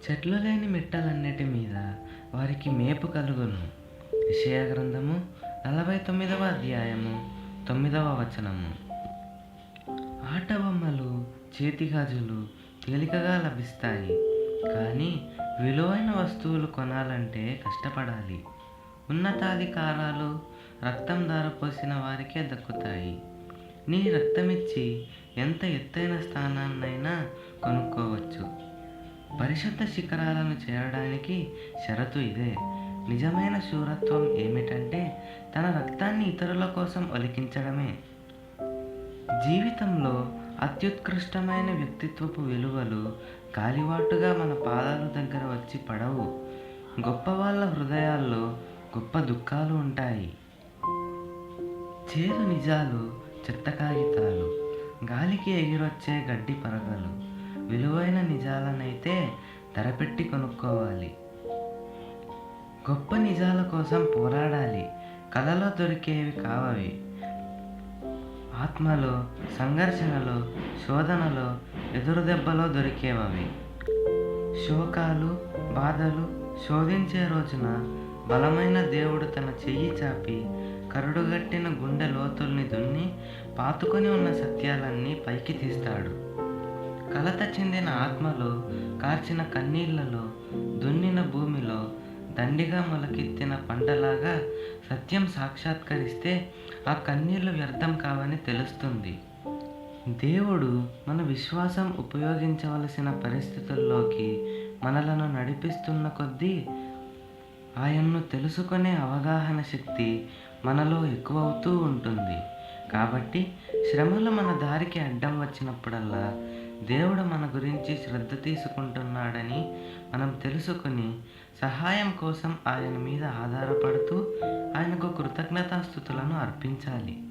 చెట్లు లేని మిట్టలన్నిటి మీద వారికి మేపు కలుగును. విషయ గ్రంథము నలభై తొమ్మిదవ అధ్యాయము తొమ్మిదవ వచనము. ఆట బొమ్మలు తేలికగా లభిస్తాయి. కానీ విలువైన వస్తువులు కొనాలంటే కష్టపడాలి. ఉన్నతాధికారాలు రక్తం దారపోసిన వారికే దక్కుతాయి. నీ రక్తమిచ్చి ఎంత ఎత్తైన స్థానాన్నైనా కొనుక్కో. పరిశుద్ధ శిఖరాలను చేరడానికి షరతు ఇదే. నిజమైన శూరత్వం ఏమిటంటే తన రక్తాన్ని ఇతరుల కోసం ఒలికించడమే. జీవితంలో అత్యుత్కృష్టమైన వ్యక్తిత్వపు విలువలు గాలివాటుగా మన పాదాల దగ్గర వచ్చి పడవు. గొప్ప వాళ్ళ హృదయాల్లో గొప్ప దుఃఖాలు ఉంటాయి. చేదు నిజాలు చెత్త కాగితాలు గాలికి ఎగిరొచ్చే గడ్డి పరగలు విలువైన నిజాలనైతే ధరపెట్టి కొనుక్కోవాలి. గొప్ప నిజాల కోసం పోరాడాలి. కలలో దొరికేవి కావవి. ఆత్మలో సంఘర్షణలో శోధనలో ఎదురుదెబ్బలో దొరికేవవి. శోకాలు బాధలు శోధించే రోజున బలమైన దేవుడు తన చెయ్యి చాపి కరుడుగట్టిన గుండె లోతుల్ని దున్ని పాతుకొని ఉన్న సత్యాలన్నీ పైకి తీస్తాడు. కలత చెందిన ఆత్మలో కార్చిన కన్నీళ్ళలో దున్నిన భూమిలో దండిగా మొలకెత్తిన పంటలాగా సత్యం సాక్షాత్కరిస్తే ఆ కన్నీళ్ళు వ్యర్థం కావని తెలుస్తుంది. దేవుడు మన విశ్వాసం ఉపయోగించవలసిన పరిస్థితుల్లోకి మనలను నడిపిస్తున్న కొద్దీ ఆయన్ను తెలుసుకునే అవగాహన శక్తి మనలో ఎక్కువవుతూ ఉంటుంది. కాబట్టి శ్రమలు మన దారికి అడ్డం వచ్చినప్పుడల్లా దేవుడు మన గురించి శ్రద్ధ తీసుకుంటున్నాడని మనం తెలుసుకుని సహాయం కోసం ఆయన మీద ఆధారపడుతూ ఆయనకు కృతజ్ఞతాస్థుతులను అర్పించాలి.